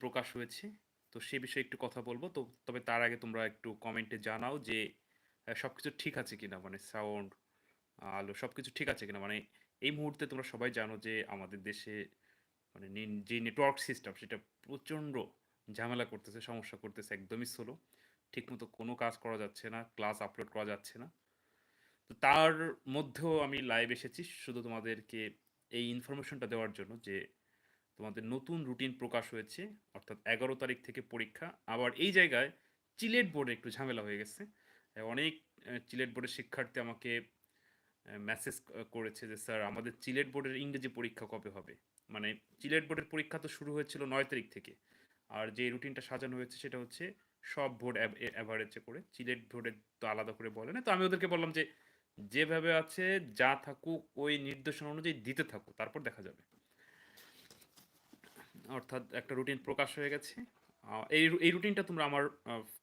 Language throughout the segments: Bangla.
প্রকাশ হয়েছে। তো সে বিষয়ে একটু কথা বলব। তো তবে তার আগে তোমরা একটু কমেন্টে জানাও যে সব কিছু ঠিক আছে কিনা? মানে সাউন্ড আলো সব কিছু ঠিক আছে কিনা? মানে এই মুহূর্তে তোমরা সবাই জানো যে, আমাদের দেশে মানে যে নেটওয়ার্ক সিস্টেম সেটা প্রচণ্ড ঝামেলা করতেছে, সমস্যা করতেছে, একদমই স্লো ঠিকমতো কোনো কাজ করা যাচ্ছে না ক্লাস আপলোড করা যাচ্ছে না। তো তার মধ্যেও আমি লাইভ এসেছি। শুধু তোমাদেরকে এই ইনফরমেশনটা দেওয়ার জন্য যে তোমাদের নতুন রুটিন প্রকাশ হয়েছে, অর্থাৎ এগারো তারিখ থেকে পরীক্ষা। আবার এই জায়গায় চিলেট বোর্ডে একটু ঝামেলা হয়ে গেছে। অনেক চিলেট বোর্ডের শিক্ষার্থী আমাকে মেসেজ করেছে যে, স্যার, আমাদের চিলেট বোর্ডের ইংরেজি পরীক্ষা কবে হবে? মানে চিলেট বোর্ডের পরীক্ষা তো শুরু হয়েছিল নয় তারিখ থেকে। আর যে রুটিনটা সাজানো হয়েছে সেটা হচ্ছে সব বোর্ড অ্যাভারেজে করে। চিলেট বোর্ডের তো আলাদা করে বলে না। তো আমি ওদেরকে বললাম যে, যেভাবে আছে, যা থাকুক, ওই নির্দেশনা অনুযায়ী দিতে থাকুক তারপর দেখা যাবে। অর্থাৎ একটা রুটিন প্রকাশ হয়ে গেছে। এই এই রুটিনটা তোমরা আমার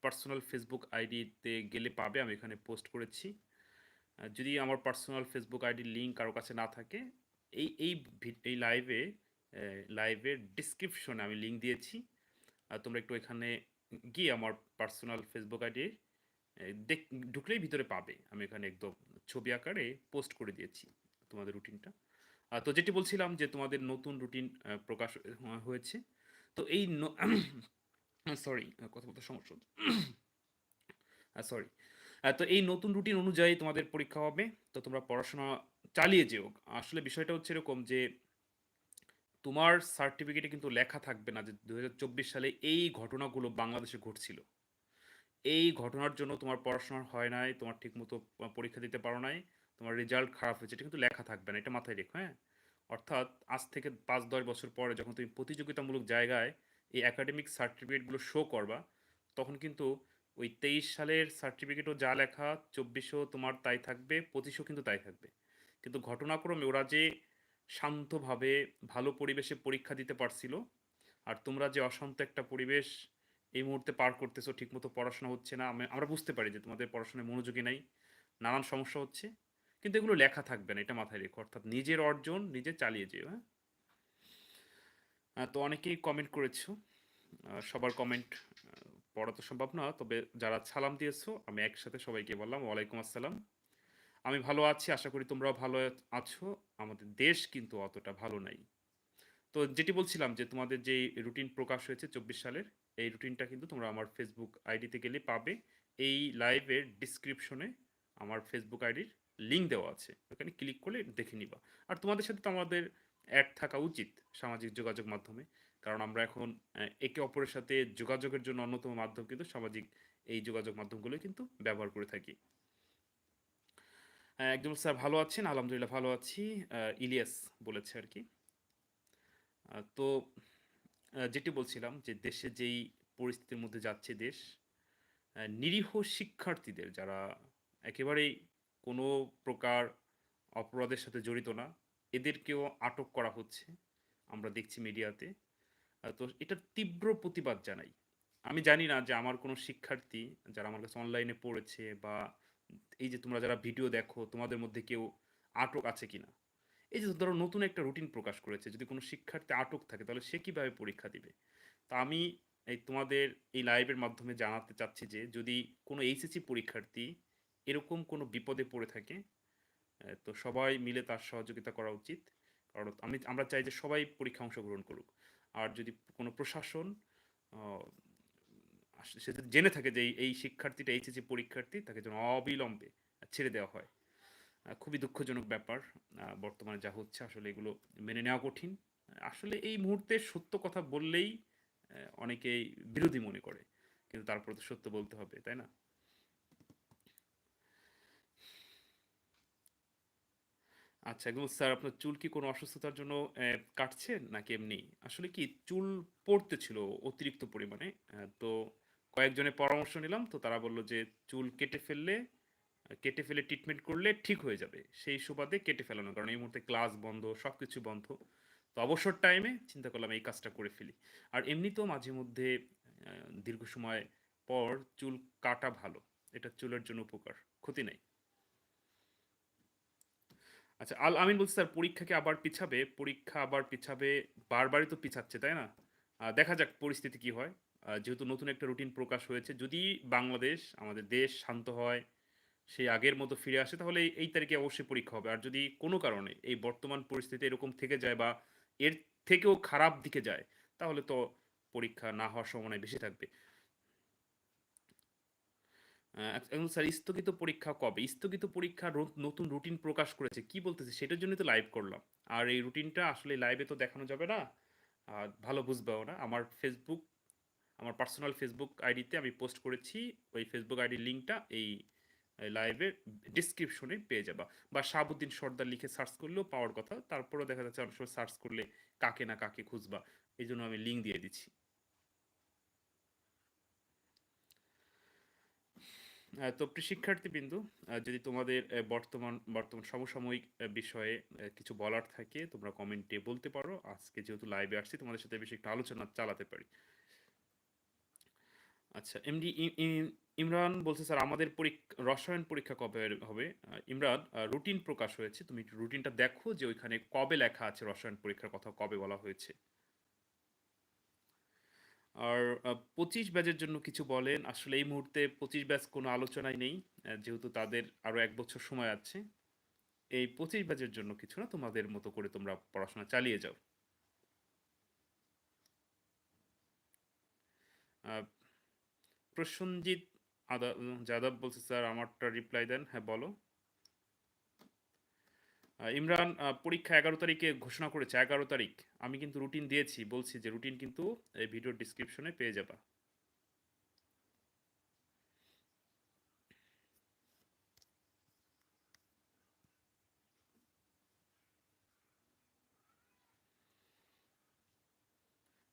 পার্সোনাল ফেসবুক আইডিতে গেলে পাবে, আমি এখানে পোস্ট করেছি। যদি আমার পার্সোনাল ফেসবুক আইডির লিঙ্ক কারও কাছে না থাকে, এই এই এই লাইভে লাইভের ডিসক্রিপশনে আমি লিঙ্ক দিয়েছি। আর তোমরা একটু এখানে গিয়ে আমার পার্সোনাল ফেসবুক আইডি দেখ, ঢুকলেই ভিতরে পাবে। আমি এখানে একদম ছবি আকারে পোস্ট করে দিয়েছি তোমাদের রুটিনটা তো যেটি বলছিলাম যে তোমাদের নতুন রুটিন প্রকাশ হয়েছে। তো এই সরি কথা বলতে সমস্যা সরি তো এই নতুন রুটিন অনুযায়ী তোমাদের পরীক্ষা হবে। তো তোমরা পড়াশোনা চালিয়ে যেও। আসলে বিষয়টা হচ্ছে এরকম যে, তোমার সার্টিফিকেটে কিন্তু লেখা থাকবে না যে দুই হাজার চব্বিশ সালে এই ঘটনাগুলো বাংলাদেশে ঘটছিল। এই ঘটনার জন্য তোমার পড়াশোনা হয় নাই, তোমার ঠিকমতো পরীক্ষা দিতে পারো নাই। তোমার রেজাল্ট খারাপ হয়েছে, এটা কিন্তু লেখা থাকবে না, এটা মাথায় রেখো হ্যাঁ? অর্থাৎ আজ থেকে পাঁচ, দশ বছর পরে যখন তুমি প্রতিযোগিতামূলক জায়গায় এই একাডেমিক সার্টিফিকেটগুলো শো করবা, তখন কিন্তু ওই তেইশ সালের সার্টিফিকেটও যা লেখা, চব্বিশও তোমার তাই থাকবে, পঁচিশও কিন্তু তাই থাকবে। কিন্তু ঘটনাক্রমে ওরা যে শান্তভাবে, ভালো পরিবেশে পরীক্ষা দিতে পারছিল, আর তোমরা যে অশান্ত একটা পরিবেশ এই মুহূর্তে পার করতেছো, ঠিকমতো পড়াশোনা হচ্ছে না, আমি- আমরা বুঝতে পারি যে তোমাদের পড়াশোনায় মনোযোগী নাই, নানান সমস্যা হচ্ছে কিন্তু এগুলো লেখা থাকবে না, এটা মাথায় রেখো। অর্থাৎ নিজের অর্জন নিজে চালিয়ে যেও হ্যাঁ? তো অনেকেই কমেন্ট করেছ। সবার কমেন্ট পড়া তো সম্ভব না, তবে যারা সালাম দিয়েছ, আমি একসাথে সবাইকে বললাম, ওয়ালাইকুম আসসালাম। আমি ভালো আছি, আশা করি তোমরাও ভালো আছো। আমাদের দেশ কিন্তু অতটা ভালো নাই। তো যেটি বলছিলাম যে তোমাদের যে রুটিন প্রকাশ হয়েছে চব্বিশ সালের, এই রুটিনটা কিন্তু তোমরা আমার ফেসবুক আইডিতে গেলে পাবে। এই লাইভের ডিসক্রিপশনে আমার ফেসবুক আইডির লিঙ্ক দেওয়া আছে। ওখানে ক্লিক করলে দেখে নিবা। আর তোমাদের সাথে তো আমাদের অ্যাড থাকা উচিত সামাজিক যোগাযোগ মাধ্যমে। কারণ আমরা এখন একে অপরের সাথে যোগাযোগের জন্য অন্যতম মাধ্যম কিন্তু সামাজিক এই যোগাযোগ মাধ্যমগুলো কিন্তু ব্যবহার করে থাকি। একদম স্যার ভালো আছেন? আলহামদুলিল্লাহ ভালো আছি। ইলিয়াস বলেছে আর কি। তো যেটি বলছিলাম যে দেশে যেই পরিস্থিতির মধ্যে যাচ্ছে দেশ নিরীহ শিক্ষার্থীদের যারা একেবারেই কোনো প্রকার অপরাধের সাথে জড়িত না। এদেরকেও আটক করা হচ্ছে, আমরা দেখছি মিডিয়াতে। তো এটার তীব্র প্রতিবাদ জানাই। আমি জানি না যে আমার কোনো শিক্ষার্থী যারা আমার কাছে অনলাইনে পড়েছে বা এই যে তোমরা যারা ভিডিও দেখো, তোমাদের মধ্যে কেউ আটক আছে কিনা? এই যে ধরো নতুন একটা রুটিন প্রকাশ করেছে, যদি কোনো শিক্ষার্থী আটক থাকে, তাহলে সে কীভাবে পরীক্ষা দিবে? তা আমি এই তোমাদের এই লাইভের মাধ্যমে জানাতে চাচ্ছি যে যদি কোনো এইচএসসি পরীক্ষার্থী এরকম কোনো বিপদে পড়ে থাকে তো সবাই মিলে তার সহযোগিতা করা উচিত। কারণ আমি, আমরা চাই যে সবাই পরীক্ষা অংশগ্রহণ করুক। আর যদি কোনো প্রশাসন সে যদি জেনে থাকে যে এই- শিক্ষার্থীটা, এইচএসসি পরীক্ষার্থী, তাকে যেন অবিলম্বে ছেড়ে দেওয়া হয় খুবই দুঃখজনক ব্যাপার। বর্তমানে যা হচ্ছে, আসলে এগুলো মেনে নেওয়া কঠিন। আসলে এই মুহূর্তে সত্য কথা বললেই অনেকেই বিরোধী মনে করে। কিন্তু তারপর তো সত্য বলতে হবে, তাই না? আচ্ছা একদম স্যার আপনার চুল কি কোনো অসুস্থতার জন্য আহ, কাটছেন নাকি এমনি? আসলে কি চুল পড়তে ছিল অতিরিক্ত পরিমাণে তো কয়েকজনের পরামর্শ নিলাম তো তারা বলল যে চুল কেটে ফেললে কেটে ফেলে ট্রিটমেন্ট করলে ঠিক হয়ে যাবে। সেই সুবাদে কেটে ফেলানো কারণ এই মুহূর্তে ক্লাস বন্ধ সব কিছু বন্ধ। তো অবসর টাইমে চিন্তা করলাম এই কাজটা করে ফেলি। আর এমনিতেও মাঝে মধ্যে দীর্ঘ সময় পর চুল কাটা ভালো এটা চুলের জন্য উপকার ক্ষতি নেই। আচ্ছা আল আমিন বলছি, স্যার, পরীক্ষাকে আবার পিছাবে, পরীক্ষা আবার পিছাবে, বারবারই তো পিছাচ্ছে, তাই না? দেখা যাক পরিস্থিতি কি হয়। যেহেতু নতুন একটা রুটিন প্রকাশ হয়েছে, যদি বাংলাদেশ, আমাদের দেশ শান্ত হয় সেই আগের মতো ফিরে আসে, তাহলে এই- তারিখে অবশ্যই পরীক্ষা হবে। আর যদি কোনো কারণে এই বর্তমান পরিস্থিতি এরকম থেকে যায় বা এর থেকেও খারাপ দিকে যায়, তাহলে তো পরীক্ষা না হওয়ার সম্ভাবনা বেশি থাকবে। এখন স্যার, স্থগিত পরীক্ষা কবে? স্থগিত পরীক্ষা নতুন রুটিন প্রকাশ করেছে, কি বলতেছে? সেটার জন্যই তো লাইভ করলাম। আর এই রুটিনটা আসলে লাইভে তো দেখানো যাবে না। আর ভালো বুঝবেও না আমার ফেসবুক আমার পার্সোনাল ফেসবুক আইডিতে আমি পোস্ট করেছি। ওই ফেসবুক আইডির লিঙ্কটা এই লাইভের ডিসক্রিপশনে পেয়ে যাবা। বা শাহাবুদ্দিন সর্দার লিখে সার্চ করলেও পাওয়ার কথা। তারপরেও দেখা যাচ্ছে অনেক সময় সার্চ করলে কাকে না কাকে খুঁজবা। এই জন্য আমি লিঙ্ক দিয়ে দিচ্ছি। তো প্রিয় শিক্ষার্থীবৃন্দু আহ, যদি তোমাদের বর্তমান বর্তমান সমসাময়িক বিষয়ে কিছু বলার থাকে তোমরা কমেন্টে বলতে পারো। আজকে যেহেতু লাইভে আসছি তোমাদের সাথে বেশি একটা আলোচনা চালাতে পারি। আচ্ছা এমডি ইমরান বলছে স্যার আমাদের পরীক্ষা রসায়ন পরীক্ষা কবে হবে? ইমরান রুটিন প্রকাশ হয়েছে। তুমি রুটিনটা দেখো যে ওইখানে কবে লেখা আছে রসায়ন পরীক্ষার কথা কবে বলা হয়েছে। আর পঁচিশ ব্যাচের জন্য কিছু বলেন। আসলে এই মুহূর্তে পঁচিশ ব্যাচ কোনো আলোচনায় নেই যেহেতু তাদের আরও এক বছর সময় আছে। এই পঁচিশ ব্যাচের জন্য কিছু না, তোমাদের মতো করে তোমরা পড়াশোনা চালিয়ে যাও। আদা যাদব বলছে, স্যার, আমারটা রিপ্লাই দেন। হ্যাঁ বলো। ইমরান পরীক্ষা এগারো তারিখে ঘোষণা করেছে, এগারো তারিখ। আমি কিন্তু রুটিন দিয়েছি, বলছি যে রুটিন কিন্তু এই ভিডিও ডিসক্রিপশনে পেয়ে যাবা।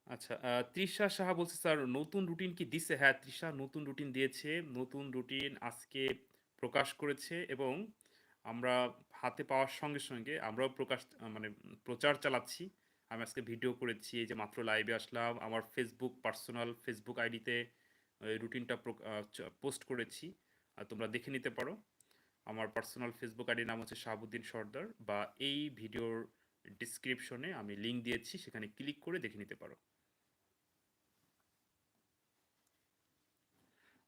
আচ্ছা তৃষা সাহা বলছে, স্যার, নতুন রুটিন কি দিছে? হ্যাঁ তৃষা নতুন রুটিন দিয়েছে, নতুন রুটিন আজকে প্রকাশ করেছে এবং আমরা হাতে পাওয়ার সঙ্গে সঙ্গে আমরাও প্রকাশ মানে প্রচার চালাচ্ছি। আমি আজকে ভিডিও করেছি, এই যে মাত্র লাইভে আসলাম, আমার ফেসবুক পার্সোনাল ফেসবুক আইডিতে রুটিনটা পোস্ট করেছি। আর তোমরা দেখে নিতে পারো। আমার পার্সোনাল ফেসবুক আইডির নাম হচ্ছে শাহাবুদ্দিন সর্দার বা এই ভিডিওর ডিসক্রিপশনে আমি লিঙ্ক দিয়েছি, সেখানে ক্লিক করে দেখে নিতে পারো।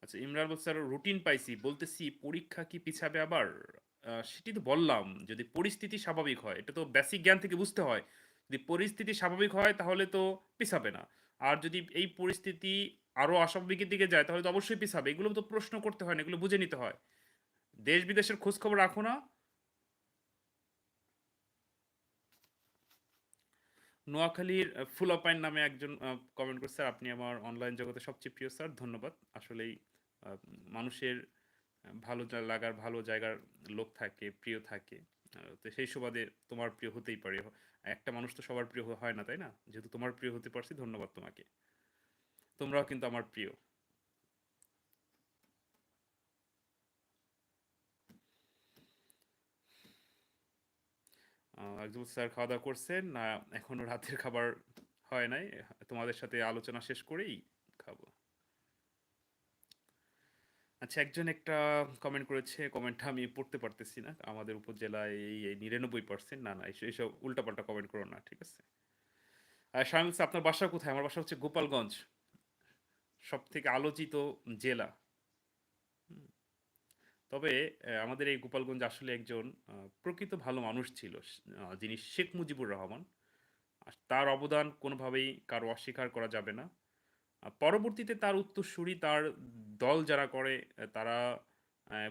আচ্ছা ইমরান বলছে রুটিন পাইছি। বলতেছি, পরীক্ষা কি পিছাবে আবার? সেটি তো বললাম, যদি পরিস্থিতি স্বাভাবিক হয়, এটা তো বেসিক জ্ঞান থেকে বুঝতে হয়। যদি পরিস্থিতি স্বাভাবিক হয়, তাহলে তো পিছাবে না। আর যদি এই পরিস্থিতি আরও অস্বাভাবিকের দিকে যায়, তাহলে তো অবশ্যই পিছাবে। এগুলো তো প্রশ্ন করতে হয় না, এগুলো বুঝে নিতে হয়। দেশ বিদেশের খোঁজ খবর রাখো না। নোয়াখালীর ফুলাপাইন নামে একজন কমেন্ট করছে আপনি আমার অনলাইন জগতে সবচেয়ে প্রিয়, স্যার, ধন্যবাদ। আসলেই মানুষের ভালো লাগার ভালো জায়গার লোক থাকে, প্রিয় থাকে। তো সেই সুবাদে তোমার প্রিয় হতেই পারে। একটা মানুষ তো সবার প্রিয় হয় না, তাই না? যেহেতু তোমার প্রিয় হতে পারছি, ধন্যবাদ তোমাকে। তোমরাও কিন্তু আমার প্রিয়। একজন স্যার খাওয়া দাওয়া করছেন। না এখনও রাতের খাবার হয় নাই। তোমাদের সাথে আলোচনা শেষ করেই খাব। আচ্ছা একজন একটা কমেন্ট করেছে কমেন্টটা আমি পড়তে পারতেছি না। আমাদের উপজেলায় এই নিরানব্বই পার্সেন্ট না না এইসব উল্টাপাল্টা কমেন্ট করো না ঠিক আছে? আর শামিল স্যার, আপনার বাসা কোথায়? আমার বাসা হচ্ছে গোপালগঞ্জ সব থেকে আলোচিত জেলা। তবে আমাদের এই গোপালগঞ্জ আসলে একজন প্রকৃত ভালো মানুষ ছিল যিনি শেখ মুজিবুর রহমান। তার অবদান কোনোভাবেই কারও অস্বীকার করা যাবে না। পরবর্তীতে তার উত্তরসূরি তার দল যারা করে তারা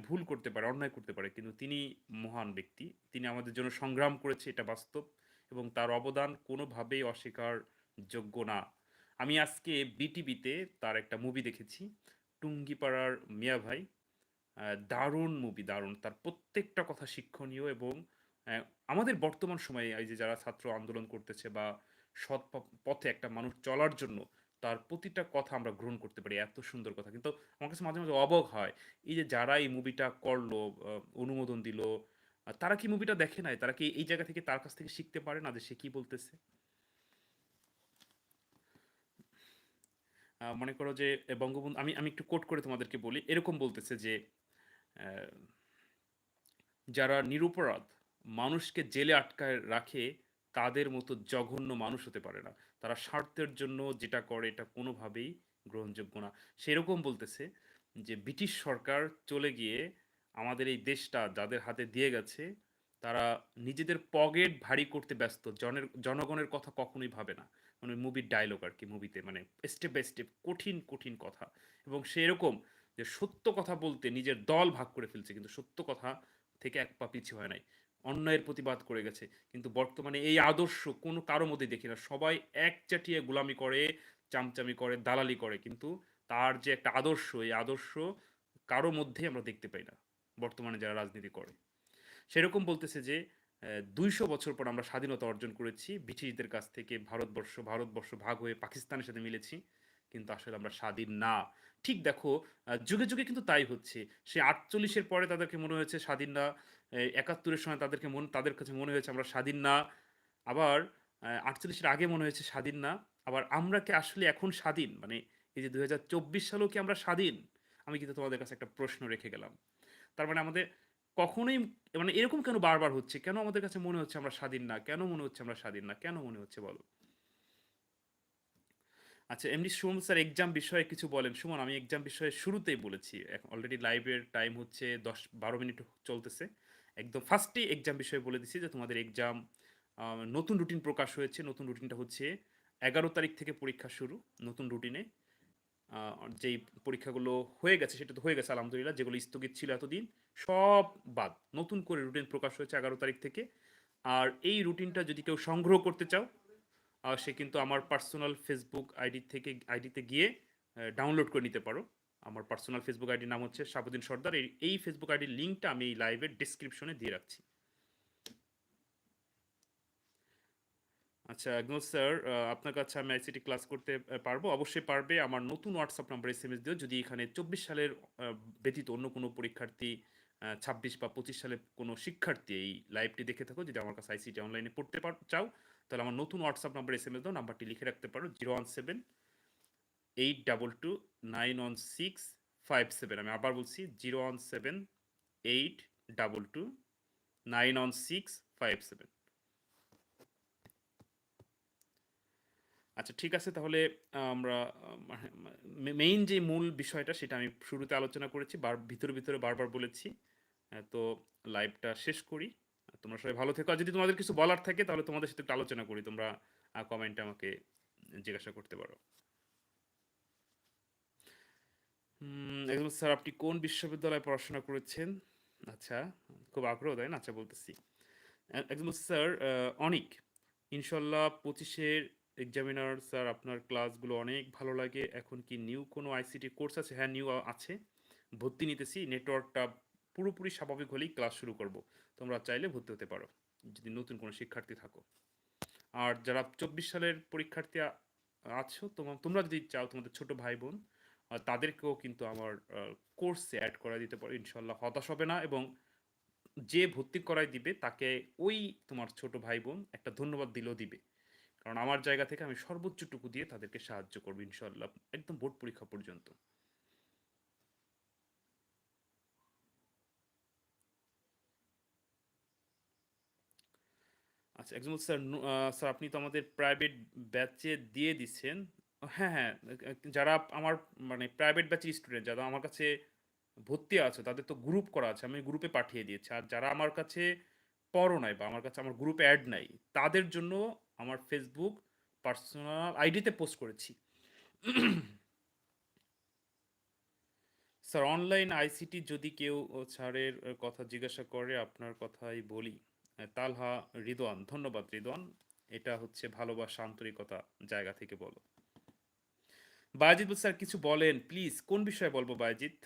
ভুল করতে পারে, অন্যায় করতে পারে। কিন্তু তিনি মহান ব্যক্তি। তিনি আমাদের জন্য সংগ্রাম করেছে, এটা বাস্তব। এবং তার অবদান কোনোভাবেই অস্বীকার যোগ্য না। আমি আজকে বিটিভিতে তার একটা মুভি দেখেছি, টুঙ্গিপাড়ার মিয়া ভাই। দারুণ মুভি দারুণ। তার প্রত্যেকটা কথা শিক্ষণীয় এবং আমাদের বর্তমান সময়ে এই যে যারা ছাত্র আন্দোলন করতেছে বা সৎ পথে একটা মানুষ চলার জন্য তার প্রতিটা কথা আমরা গ্রহণ করতে পারি, এত সুন্দর কথা। কিন্তু আমার কাছে মাঝে মাঝে অবাক হয়, এই যে যারা এই মুভিটা করল অনুমোদন দিল তারা কি মুভিটা দেখে নাই? তারা কি এই জায়গা থেকে, তার কাছ থেকে শিখতে পারে না যে সে কি বলতেছে? মনে করো যে বঙ্গবন্ধু, আমি আমি একটু কোট করে তোমাদেরকে বলি। এরকম বলতেছে যে যারা নিরপরাধ, মানুষকে জেলে আটকায় রাখে, তাদের মতো জঘন্য মানুষ হতে পারে না। তারা স্বার্থের জন্য যেটা করে, এটা কোনোভাবেই গ্রহণযোগ্য না। সেরকম বলতেছে যে, ব্রিটিশ সরকার চলে গিয়ে আমাদের এই দেশটা যাদের হাতে দিয়ে গেছে, তারা নিজেদের পকেট ভারী করতে ব্যস্ত। জনের, জনগণের কথা কখনোই ভাবে না। মানে মুভির ডায়লগ আর কি মুভিতে মানে স্টেপ বাই স্টেপ কঠিন কঠিন কথা। এবং সেরকম যে, সত্য কথা বলতে নিজের দল ভাগ করে ফেলছে, কিন্তু সত্য কথা থেকে এক পা পিছু হয় নাই। অন্যায়ের প্রতিবাদ করে গেছে। কিন্তু বর্তমানে এই আদর্শ কোনো কারও মধ্যে দেখি না। সবাই একচাটিয়ে গোলামি করে, চামচামি করে, দালালি করে। কিন্তু তার যে একটা আদর্শ, এই আদর্শ কারও মধ্যে আমরা দেখতে পাই না বর্তমানে যারা রাজনীতি করে। সেরকম বলতেছে যে দুইশো বছর পর আমরা স্বাধীনতা অর্জন করেছি। ব্রিটিশদের কাছ থেকে ভারতবর্ষ ভারতবর্ষ ভাগ হয়ে পাকিস্তানের সাথে মিলেছি। কিন্তু আসলে আমরা স্বাধীন না। ঠিক দেখো যুগে যুগে কিন্তু তাই হচ্ছে। সে আটচল্লিশের পরে তাদেরকে মনে হয়েছে স্বাধীন না একাত্তরের সময় তাদেরকে মন, তাদের কাছে মনে হয়েছে আমরা স্বাধীন না। আবার আটচল্লিশের আগে মনে হয়েছে স্বাধীন না। আবার আমরা কি আসলে এখন স্বাধীন? মানে এই যে দুই হাজার চব্বিশ সালেও কি আমরা স্বাধীন? আমি কিন্তু তোমাদের কাছে একটা প্রশ্ন রেখে গেলাম। তার মানে আমাদের কখনোই মানে এরকম কেন বারবার হচ্ছে? কেন আমাদের কাছে মনে হচ্ছে আমরা স্বাধীন না? কেন মনে হচ্ছে আমরা স্বাধীন না? কেন মনে হচ্ছে বলো? আচ্ছা এমনি সুমন স্যার এক্সাম বিষয়ে কিছু বলেন। সুমন, আমি এক্সাম বিষয়ে শুরুতেই বলেছি। অলরেডি লাইভের টাইম হচ্ছে দশ, বারো মিনিট চলতেছে। একদম ফার্স্টেই এক্সাম বিষয়ে বলে দিছি যে, তোমাদের এক্সাম নতুন রুটিন প্রকাশ হয়েছে। নতুন রুটিনটা হচ্ছে এগারো তারিখ থেকে পরীক্ষা শুরু নতুন রুটিনে যেই পরীক্ষাগুলো হয়ে গেছে, সেটা তো হয়ে গেছে, আলহামদুলিল্লাহ। যেগুলো স্থগিত ছিল এতদিন, সব বাদ। নতুন করে রুটিন প্রকাশ হয়েছে এগারো তারিখ থেকে। আর এই রুটিনটা যদি কেউ সংগ্রহ করতে চাও সে কিন্তু আমার পার্সোনাল ফেসবুক আইডি থেকে আইডিতে গিয়ে ডাউনলোড করে নিতে পারো। আমার পার্সোনাল ফেসবুক আইডির নাম হচ্ছে শাবুদ্দিন সর্দার। এই ফেসবুক আইডির লিঙ্কটা আমি এই লাইভের ডিসক্রিপশনে দিয়ে রাখছি। আচ্ছা একদম স্যার আপনার কাছে আমি আইসিটি ক্লাস করতে পারব। অবশ্যই পারবে। আমার নতুন WhatsApp number S M S দিও। যদি এখানে চব্বিশ সালের ব্যতীত অন্য কোনো পরীক্ষার্থী ছাব্বিশ বা পঁচিশ সালের কোনো শিক্ষার্থী এই লাইভটি দেখে থাকো, যদি আমার কাছে আইসিটি অনলাইনে পড়তে চাও তাহলে আমার নতুন WhatsApp number S M S দাও নাম্বারটি লিখে রাখতে পারো zero one seven eight double two nine one six five seven আমি আবার বলছি zero one seven eight double two nine one six five seven আচ্ছা ঠিক আছে, তাহলে আমরা মেইন যে মূল বিষয়টা, সেটা আমি শুরুতে আলোচনা করেছি, বার, ভিতরে ভিতরে বারবার বলেছি। তো লাইভটা শেষ করি। তোমরা সবাই ভালো থেকো। আর যদি তোমাদের কিছু বলার থাকে, তাহলে তোমাদের সাথে একটু আলোচনা করি। তোমরা কমেন্টে আমাকে জিজ্ঞাসা করতে পারো। একদম স্যার, আপনি কোন বিশ্ববিদ্যালয়ে পড়াশোনা করেছেন? আচ্ছা খুব আগ্রহ, তাই না? আচ্ছা বলতেছি। একদম স্যার অনিক। ইনশাল্লাহ পঁচিশের এক্সামিনার স্যার, আপনার ক্লাসগুলো অনেক ভালো লাগে। এখন কি নিউ কোনো আইসিটি কোর্স আছে? হ্যাঁ নিউ আছে। ভর্তি নিতেছি। নেটওয়ার্কটা পুরোপুরি স্বাভাবিক হলেই ক্লাস শুরু করব। তোমরা চাইলে ভর্তি হতে পারো, যদি নতুন কোনো শিক্ষার্থী থাকো। আর যারা চব্বিশ সালের পরীক্ষার্থী আছো তোমার তোমরা যদি চাও তোমাদের ছোট ভাই বোন তাদেরকেও কিন্তু আমার কোর্সে অ্যাড করা দিতে পারো। ইনশাল্লাহ হতাশ হবে না এবং যে ভর্তি করাই দিবে, তাকে ওই তোমার ছোট ভাই বোন একটা ধন্যবাদ দিলেও দিবে। কারণ আমার জায়গা থেকে আমি সর্বোচ্চটুকু দিয়ে তাদেরকে সাহায্য করব ইনশাল্লাহ একদম বোর্ড পরীক্ষা পর্যন্ত। আচ্ছা একজন স্যার স্যার আপনি তো আমাদের প্রাইভেট ব্যাচে দিয়ে দিচ্ছেন হ্যাঁ হ্যাঁ যারা আমার মানে প্রাইভেট ব্যাচের স্টুডেন্ট যারা আমার কাছে ভর্তি আছে, তাদের তো গ্রুপ করা আছে, আমি গ্রুপে পাঠিয়ে দিয়েছি। আর যারা আমার কাছে পড়ো নাই বা আমার কাছে, আমার গ্রুপে অ্যাড নাই, তাদের জন্য আমার ফেসবুক পার্সোনাল আইডিতে পোস্ট করেছি। স্যার অনলাইন আইসিটি যদি কেউ স্যারের কথা জিজ্ঞাসা করে, আপনার কথাই বলি। তালহা, রিদওয়ান, ধন্যবাদ রিদওয়ান। এটা হচ্ছে ভালোবাসা, আন্তরিকতা জায়গা থেকে বলো। বায়জিৎ স্যার, কিছু বলেন প্লিজ কোন বিষয়ে বলব বায়জিৎ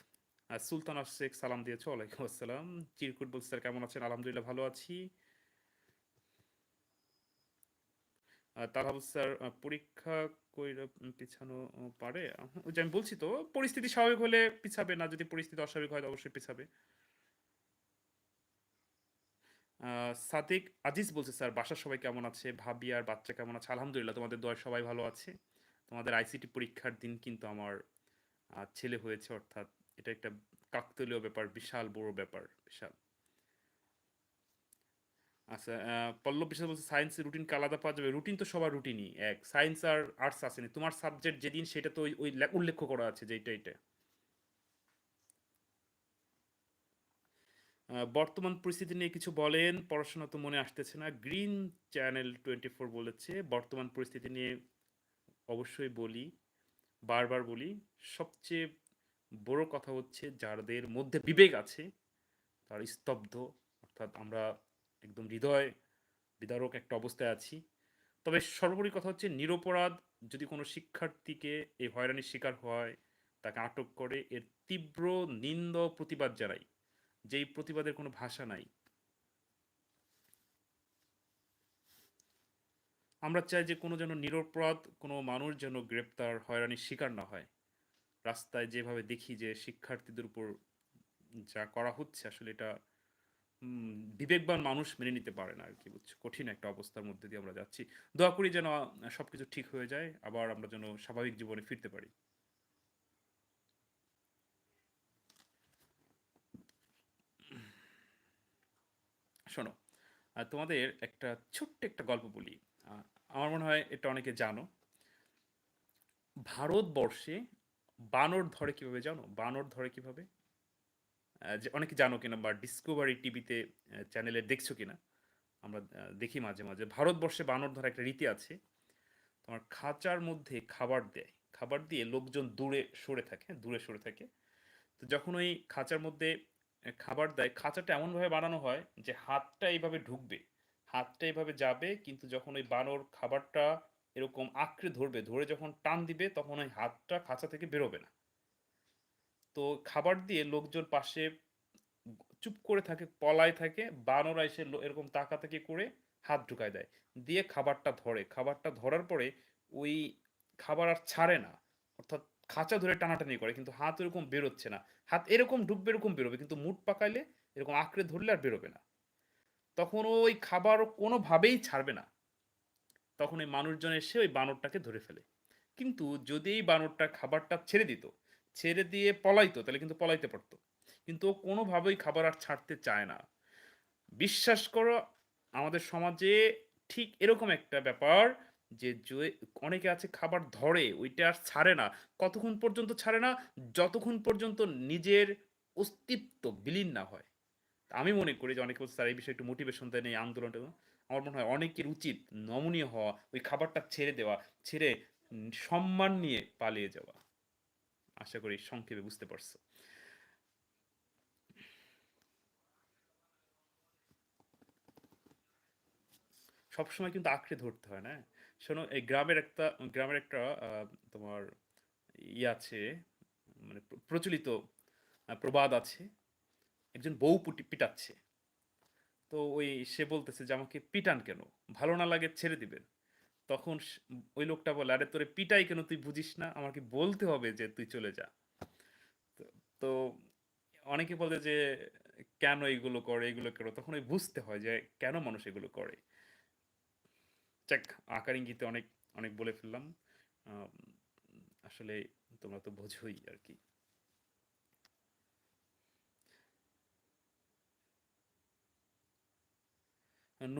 সুলতান শেখ সালাম দিয়েছ, ওয়ালাইকুম আসসালাম। চিরকুট বল স্যার, কেমন আছেন? আলহামদুলিল্লাহ, ভালো আছি। তালহাবুল স্যার পরীক্ষা কইরা পিছানো পারে? যে আমি বলছি তো, পরিস্থিতি স্বাভাবিক হলে পিছাবে, না যদি পরিস্থিতি অস্বাভাবিক হয় অবশ্যই পিছাবে। সাদিক আজিজ বলছে, স্যার, বাসার সবাই কেমন আছে ভাবি আর বাচ্চা কেমন আছে আলহামদুলিল্লাহ, তোমাদের দয় সবাই ভালো আছে তোমাদের আইসিটি পরীক্ষার দিন কিন্তু আমার ছেলে হয়েছে, অর্থাৎ এটা একটা কাকতলীয় ব্যাপার, বিশাল বড় ব্যাপার, বিশাল আচ্ছা পল্লব বিশ্বাস বলছে সায়েন্সের রুটিন আলাদা পাওয়া যাবে? রুটিন তো সবার রুটিনই এক। সায়েন্স আর আর্টস আসেনি। তোমার সাবজেক্ট যেদিন সেটা তো ওই উল্লেখ করা আছে যে এটা এইটা। বর্তমান পরিস্থিতি নিয়ে কিছু বলেন। পড়াশোনা তো মনে আসতেছে না। গ্রিন চ্যানেল 24 বলেছে, বর্তমান পরিস্থিতি নিয়ে অবশ্যই বলি। বারবার বলি। সবচেয়ে বড় কথা হচ্ছে যাদের মধ্যে বিবেক আছে, তার স্তব্ধ। অর্থাৎ আমরা একদম হৃদয় বিদারক একটা অবস্থায় আছি। তবে সর্বোপরি কথা হচ্ছে নিরপরাধ যদি কোনো শিক্ষার্থীকে এই হয়রানির শিকার হয়, তাকে আটক করে এর তীব্র নিন্দ প্রতিবাদ জানাই। যেই প্রতিবাদের কোনো ভাষা নাই। আমরা চাই যে কোনো যেন নিরপরাধ কোনো মানুষ যেন গ্রেপ্তার, হয়রানির শিকার না হয়। রাস্তায় যেভাবে দেখি যে শিক্ষার্থীদের উপর যা করা হচ্ছে আসলে এটা বিবেকবান মানুষ মেনে নিতে পারে না আর কি বুঝছ? কঠিন একটা অবস্থার মধ্যে দিয়ে আমরা যাচ্ছি। দোয়া করি যেন আ সবকিছু ঠিক হয়ে যায়। আবার আমরা যেন স্বাভাবিক জীবনে ফিরতে পারি। শোনো, তোমাদের একটা ছোট্ট একটা গল্প বলি। আমার মনে হয় এটা অনেকে জানো। ভারতবর্ষে বানর ধরে কীভাবে জানো? বানর ধরে কীভাবে? যে অনেকে জানো কিনা বা ডিসকভারি টিভিতে চ্যানেলে দেখছ কিনা? আমরা দেখি মাঝে, মাঝে। ভারতবর্ষে বানর ধরার একটা রীতি আছে। তোমার খাঁচার মধ্যে খাবার দেয়। খাবার দিয়ে লোকজন দূরে সরে থাকে, হ্যাঁ? দূরে সরে থাকে। তো যখন ওই খাঁচার মধ্যে খাবার দেয়, খাঁচাটা এমনভাবে বানানো হয় যে হাতটা এইভাবে ঢুকবে। হাতটা এভাবে যাবে কিন্তু যখন ওই বানর খাবারটা এরকম আঁকড়ে ধরবে, ধরে যখন টান দিবে তখন ওই হাতটা খাঁচা থেকে বেরোবে না। তো খাবার দিয়ে লোকজন পাশে চুপ করে থাকে, পলায় থাকে। বানররা এসে এরকম তাকাতাকি করে হাত ঢুকায় দেয়। দিয়ে খাবারটা ধরে। খাবারটা ধরার পরে ওই খাবার আর ছাড়ে না। অর্থাৎ খাঁচা ধরে টানাটানি করে কিন্তু হাত ওরকম বেরোচ্ছে না। হাত এরকম ঢুকবে, এরকম বেরোবে। কিন্তু মুঠ পাকাইলে এরকম আঁকড়ে ধরলে আর বেরোবে না। তখন ওই খাবার কোনোভাবেই ছাড়বে না। তখন ওই মানুষজন এসে ওই বানরটাকে ধরে ফেলে। কিন্তু যদি এই বানরটা খাবারটা ছেড়ে দিত, ছেড়ে দিয়ে পলাইতো তাহলে কিন্তু পলাইতে পারতো কিন্তু ও কোনোভাবেই খাবার আর ছাড়তে চায় না। বিশ্বাস করো আমাদের সমাজে ঠিক এরকম একটা ব্যাপার যে অনেকে আছে খাবার ধরে, ওইটা আর ছাড়ে না। কতক্ষণ পর্যন্ত ছাড়ে না? যতক্ষণ পর্যন্ত নিজের অস্তিত্ব বিলীন না হয়। আমি মনে করি যে অনেকে স্যার এই বিষয়ে একটু মোটিভেশন দেন এই আন্দোলনটা। আমার মনে হয় অনেকের উচিত নমনীয় হওয়া, ওই খাবারটা ছেড়ে দেওয়া, ছেড়ে সম্মান নিয়ে পালিয়ে যাওয়া। আশা করি সংক্ষেপে বুঝতে পারছ। সবসময় কিন্তু আঁকড়ে ধরতে হয় না? শোনো এই গ্রামের একটা গ্রামের একটা তোমার ইয়ে আছে মানে প্রচলিত প্রবাদ আছে। একজন বউ পুটি পিটাচ্ছে। তো ওই সে বলতেছে যে, "আমাকে পিটান কেন? ভালো না লাগে ছেড়ে দিবেন।" তখন ওই লোকটা বলে, "আরে তোরে পিটাই কেন তুই বুঝিস না? আমাকে বলতে হবে যে তুই চলে যা?" তো তো অনেকে বলে যে, "কেন এইগুলো করে, এগুলো কেন?" তখন ওই বুঝতে হয় যে কেন মানুষ এগুলো করে। যাক আকার ইঙ্গিতে অনেক, অনেক বলে ফেললাম। আসলে তোমরা তো বোঝোই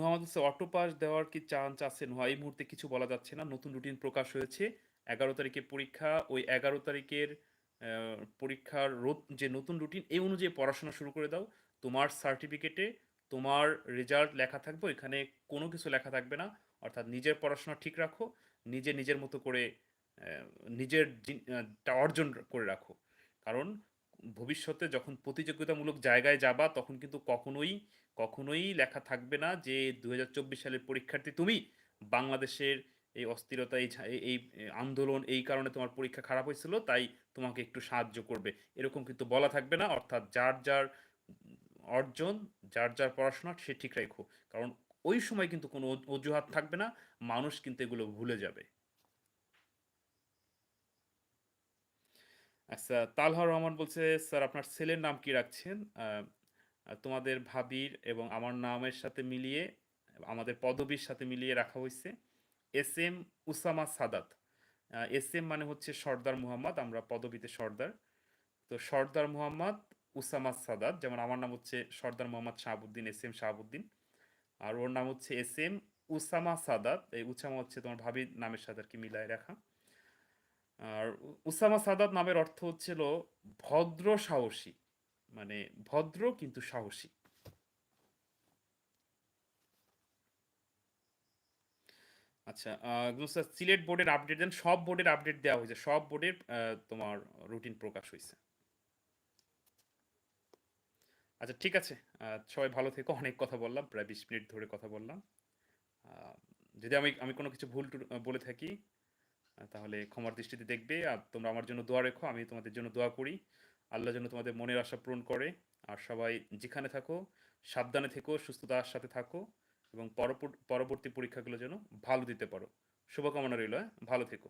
আমাদের হচ্ছে অটো পাস দেওয়ার কি চান্স আছে? এই মুহূর্তে কিছু বলা যাচ্ছে না। নতুন রুটিন প্রকাশ হয়েছে। ১১ তারিখে পরীক্ষা। ওই ১১ তারিখের পরীক্ষার যে নতুন রুটিন এই অনুযায়ী পড়াশোনা শুরু করে দাও। তোমার সার্টিফিকেটে তোমার রেজাল্ট লেখা থাকবে। ওইখানে কোনো কিছু লেখা থাকবে না। অর্থাৎ নিজের পড়াশোনা ঠিক রাখো। নিজে নিজের মতো করে নিজের অর্জন করে রাখো। কারণ ভবিষ্যতে যখন প্রতিযোগিতামূলক জায়গায় যাবা তখন কিন্তু কখনোই, কখনোই লেখা থাকবে না যে ২০২৪ সালের পরীক্ষার্থী তুমি। বাংলাদেশের এই অস্থিরতা, এই এই আন্দোলন এই কারণে তোমার পরীক্ষা খারাপ হয়েছিল তাই তোমাকে একটু সাহায্য করবে। এরকম কিন্তু বলা থাকবে না। অর্থাৎ যার, যার অর্জন, যার, যার পড়াশোনা সে ঠিক রেখো। কারণ ওই সময় কিন্তু কোনো অজুহাত থাকবে না। মানুষ কিন্তু এগুলো ভুলে যাবে। আচ্ছা, তালহা রহমান বলছে, "স্যার আপনার ছেলের নাম কি রাখছেন?" তোমাদের ভাবির এবং আমার নামের সাথে মিলিয়ে আমাদের পদবীর সাথে মিলিয়ে রাখা হয়েছে S M Usama Sadat. S M মানে হচ্ছে সর্দার মুহাম্মদ। আমরা পদবীতে সর্দার। তো সর্দার মুহাম্মদ উসামা সাদাত। যেমন আমার নাম হচ্ছে সর্দার মোহাম্মদ শাহাবুদ্দিন, এসএম শাহাবুদ্দিন। আর ওর নাম হচ্ছে এস এম উসামা সাদাত। এই উসামা হচ্ছে তোমার ভাবির নামের সাথে আর কি মিলায় রাখা। আর উসামা সাদাত নামের অর্থ হচ্ছিল ভদ্র সাহসী। মানে ভদ্র কিন্তু সাহসী। আচ্ছা সিলেট বোর্ডের আপডেট দেন। সব বোর্ডের আপডেট দেওয়া হয়েছে। সব বোর্ডের তোমার রুটিন প্রকাশ হয়েছে। আচ্ছা ঠিক আছে। সবাই ভালো থেকো। অনেক কথা বললাম, প্রায় বিশ মিনিট ধরে কথা বললাম। যদি আমি আমি কোনো কিছু ভুল বলে থাকি তাহলে ক্ষমার দৃষ্টিতে দেখবে। আর তোমরা আমার জন্য দোয়া রেখো, আমি তোমাদের জন্য দোয়া করি। আল্লাহ যেন তোমাদের মনের আশা পূরণ করে। আর সবাই যেখানে থাকো, সাবধানে থেকো, সুস্থতার সাথে থাকো এবং পরবর্তী পরবর্তী পরীক্ষাগুলো যেন ভালো দিতে পারো। শুভকামনা রইল হ্যাঁ? ভালো থেকো।